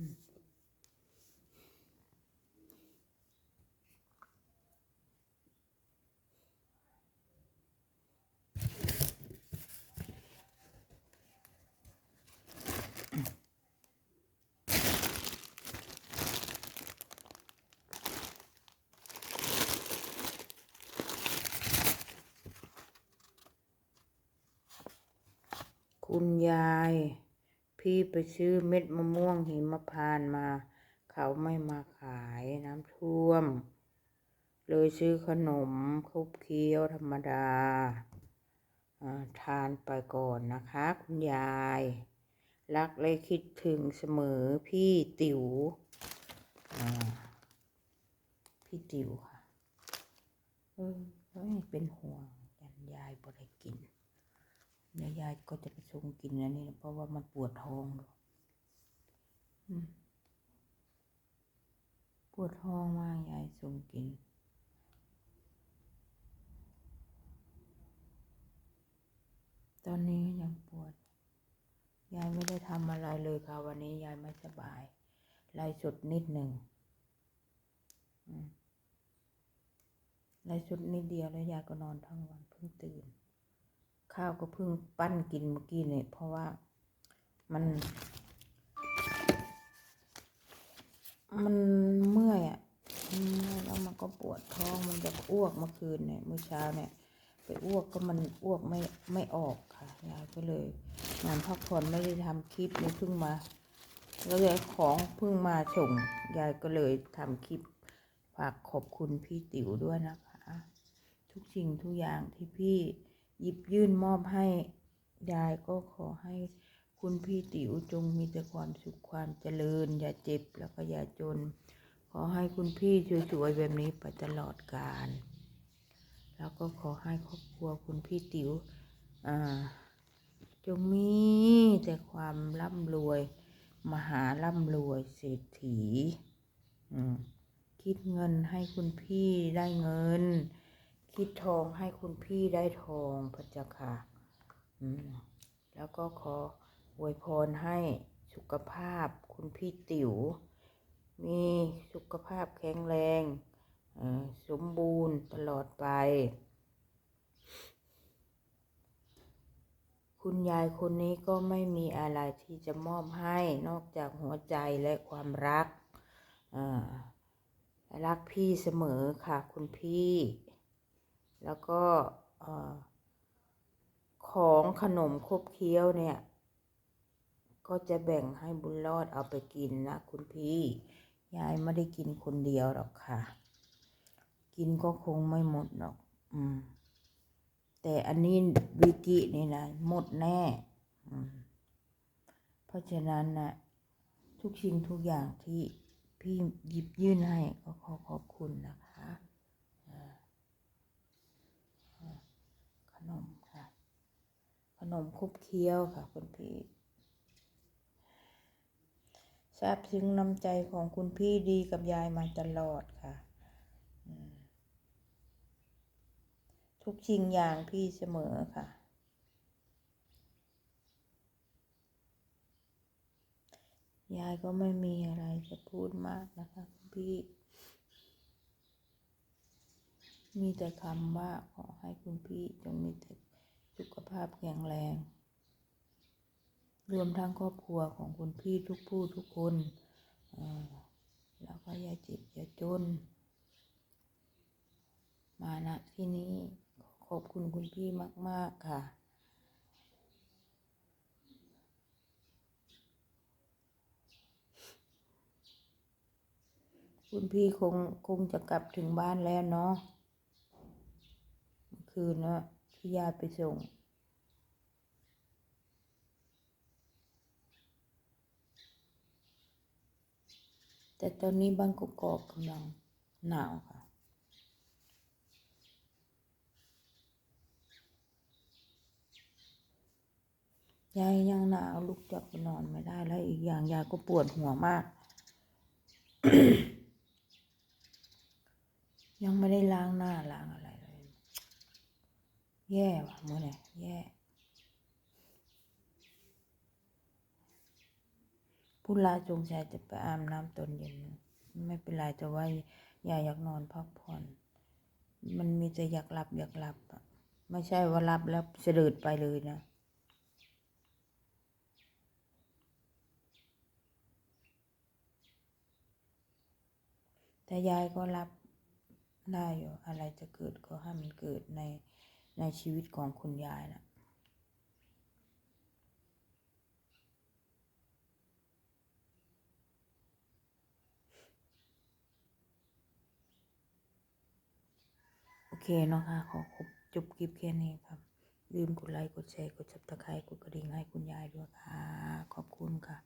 คุณยาย พี่ไปซื้อเม็ดมะม่วงหิมพานมา เขาไม่มาขายน้ำท่วม เลยซื้อขนมคบเคี้ยวธรรมดา ทานไปก่อนนะคะ คุณยาย รักและคิดถึงเสมอพี่ติ๋วพี่ติ๋วค่ะเออเป็นห่วงยันยายบ่ได้กิน เดี๋ยวยายก็จะไปชงกินอันนี้นะเพราะว่ามันปวดท้องด้วยอืมปวดท้องมากยายชงกินตอนนี้ยังปวด ยายไม่ได้ทำอะไรเลยค่ะ วันนี้ยายไม่สบายไล่สดนิดหนึ่งอืมไล่สดนิดเดียวแล้วยายก็นอนทั้งวันเพิ่งตื่น ข้าวก็เพิ่งปั้นกินเมื่อกี้เนี่ยเพราะว่ามัน มันเมื่อยอะมันเมื่อแล้วมันก็ปวดท้องมันจะอ้วกเมื่อคืนเนี่ยเมื่อเช้าเนี่ย ไปอ้วกก็มันอ้วกไม่ไม่ออกค่ะยายก็เลยนอนพักผ่อนไม่ได้ทำคลิปเพิ่งมาแล้วเลยของเพิ่งมาส่งยายก็เลยทำคลิปฝากขอบคุณพี่ติ๋วด้วยนะคะ ทุกสิ่งทุกอย่างที่พี่ หยิบยื่นมอบให้ยายก็ขอให้คุณพี่ติ๋วจงมีแต่ความสุขความเจริญ อย่าเจ็บแล้วก็อย่าจน ขอให้คุณพี่สวยๆแบบนี้ไปตลอดกาลแล้วก็ขอให้ครอบครัวคุณพี่ติ๋วจงมีแต่ความร่ำรวย มหาร่ำรวยเศรษฐีคิดเงินให้คุณพี่ได้เงิน คิดทองให้คุณพี่ได้ทองพระเจ้าค่ะแล้วก็ขออวยพรให้สุขภาพคุณพี่ติ๋ว มีสุขภาพแข็งแรง สมบูรณ์ตลอดไป คุณยายคนนี้ก็ไม่มีอะไรที่จะมอบให้นอกจากหัวใจและความรักรักพี่เสมอค่ะคุณพี่ แล้วก็ของขนมคบเคี้ยวเนี่ย ก็จะแบ่งให้บุญรอดเอาไปกินนะคุณพี่ ยายไม่ได้กินคนเดียวหรอกค่ะ กินก็คงไม่หมดหรอก อืม แต่อันนี้วิกินี่นะหมดแน่ อืม เพราะฉะนั้นนะทุกสิ่งทุกอย่างที่พี่หยิบยื่นให้ก็ขอขอบคุณนะคะอ่าอ่าข นมค่ะ ขนมคุบเคี้ยวค่ะ คุณพี่ทราบซึ้งน้ำใจของคุณพี่ดีกับยายมาตลอดค่ะ ทุกสิ่งอย่างพี่เสมอค่ะ ยายก็ไม่มีอะไรจะพูดมากนะคะคุณพี่ มีแต่คำว่าขอให้คุณพี่จงมีแต่สุขภาพแข็งแรง รวมทั้งครอบครัวของคุณพี่ทุกผู้ทุกคนแล้วก็อย่าเจ็บอย่าจน มาณที่นี้ขอบคุณคุณพี่มาก ๆ ค่ะคุณพี่คงคงจะกลับถึงบ้านแล้วเนาะ คืนนะที่ญาติไปส่ง แต่ตอนนี้บ้านกกอกกำลังหนาวค่ะ ยายยังหนาวลุกจากไปนอนไม่ได้แล้วอีกอย่างยายก็ปวดหัวมาก ยังไม่ได้ล้างหน้าล้างอะไร แย่ว่ะมื่อไหร่แย่ผู้ลาจงใจจะไปอาบน้ำตอนเย็น ไม่เป็นไรแต่ว่ายายอยากนอนพักผ่อน มันมีแต่อยากหลับอยากหลับอะไม่ใช่ว่าหลับแล้วเสด็จไปเลยนะ แต่ยายก็รับได้อยู่ อะไรจะเกิดก็ให้มันเกิดใน ในชีวิตของคุณยายนะโอเคเนาะค่ะขอจบคลิปแค่นี้ครับ ลืมกดไลค์ กดแชร์ กดซับสไครต์กดกระดิ่งให้คุณยายด้วยค่ะ ขอบคุณค่ะ